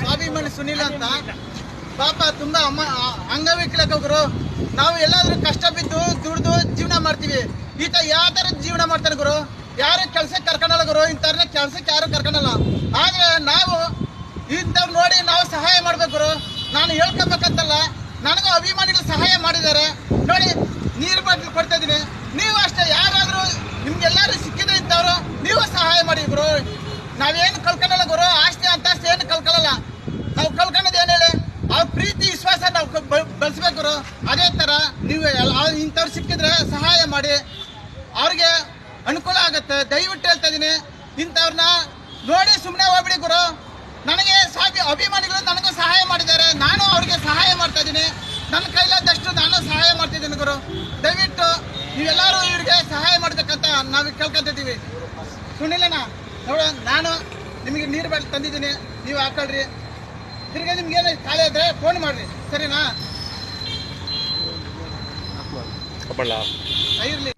ಸ್ವಾಭಿಮಾನಿ ಸುನಿಲ್ ಅಂತ. ಪಾಪ ತುಂಬಾ ಅಮ್ಮ ಗುರು. ನಾವು ಎಲ್ಲಾದ್ರೂ ಕಷ್ಟ ಬಿದ್ದು ದುಡ್ದು ಜೀವನ ಮಾಡ್ತೀವಿ. ಈತ ಯಾವ ತರ ಜೀವನ ಮಾಡ್ತಾನೆ ಗುರು? ಯಾರು ಕೆಲ್ಸಕ್ಕೆ ಕರ್ಕೊಂಡಲ್ಲ ಗುರು? ಇಂಥವ್ರನ್ನ ಕೆಲ್ಸಕ್ಕೆ ಯಾರು ಕರ್ಕೊಂಡಲ್ಲ. ಆದ್ರೆ ನಾವು ಇಂಥವ್ರು ನೋಡಿ ನಾವು ಸಹಾಯ ಮಾಡ್ಬೇಕು ಗುರು. ನಾನು ಹೇಳ್ಕೊಬೇಕಂತಲ್ಲ, ನನಗೂ ಅಭಿಮಾನಿಗಳು ಸಹಾಯ ಮಾಡಿದ್ದಾರೆ. ನೋಡಿ, ನೀರು ಬಾಟ್ಲು ಕೊಡ್ತಾ ಇದೀನಿ ನೀವು ಅಷ್ಟೇ, ಯಾರಾದ್ರೂ ನಿಮ್ಗೆಲ್ಲಾರು ಸಿಕ್ಕಿದ್ರೆ ಇಂಥವ್ರು, ನೀವು ಸಹಾಯ ಮಾಡಿ ಗುರು. ನಾವೇನು ಕಳ್ಕೊಂಡಲ್ಲ ಗುರು. ಬೆಳೆಸ್ಬೇಕು ಅದೇ ಥರ ನೀವು ಇಂಥವ್ರು ಸಿಕ್ಕಿದ್ರೆ ಸಹಾಯ ಮಾಡಿ. ಅವ್ರಿಗೆ ಅನುಕೂಲ ಆಗುತ್ತೆ. ದಯವಿಟ್ಟು ಹೇಳ್ತಾ ಇದೀನಿ ಇಂಥವ್ರನ್ನ ನೋಡಿ ಸುಮ್ಮನೆ ಹೋಗ್ಬಿಡಿ ಗುರು. ನನಗೆ ಸಾಕಿ ಅಭಿಮಾನಿಗಳು ನನಗೂ ಸಹಾಯ ಮಾಡಿದ್ದಾರೆ. ನಾನು ಅವ್ರಿಗೆ ಸಹಾಯ ಮಾಡ್ತಾ ಇದ್ದೀನಿ. ನನ್ನ ಕೈಲಾದಷ್ಟು ನಾನು ಸಹಾಯ ಮಾಡ್ತಿದ್ದೀನಿ ಗುರು. ದಯವಿಟ್ಟು ನೀವೆಲ್ಲರೂ ಇವ್ರಿಗೆ ಸಹಾಯ ಮಾಡ್ಬೇಕಂತ ನಾವು ಕೇಳ್ಕೊತಿದ್ದೀವಿ ಸುನಿಲಣ್ಣ, ನೋಡ, ನಾನು ನಿಮಗೆ ನೀರು ಬಾಟಲ್ ತಂದಿದ್ದೀನಿ. ನೀವು ಹಾಕೊಳ್ರಿ. ತಿರ್ಗಿ ನಿಮ್ಗೆ ಏನು ಖಾಲಿ ಇದ್ರೆ ಫೋನ್ ಮಾಡಿರಿ. ಸರಿನಾ? ಕಬ್ಬಳ್ಳ ಇರ್ಲಿ.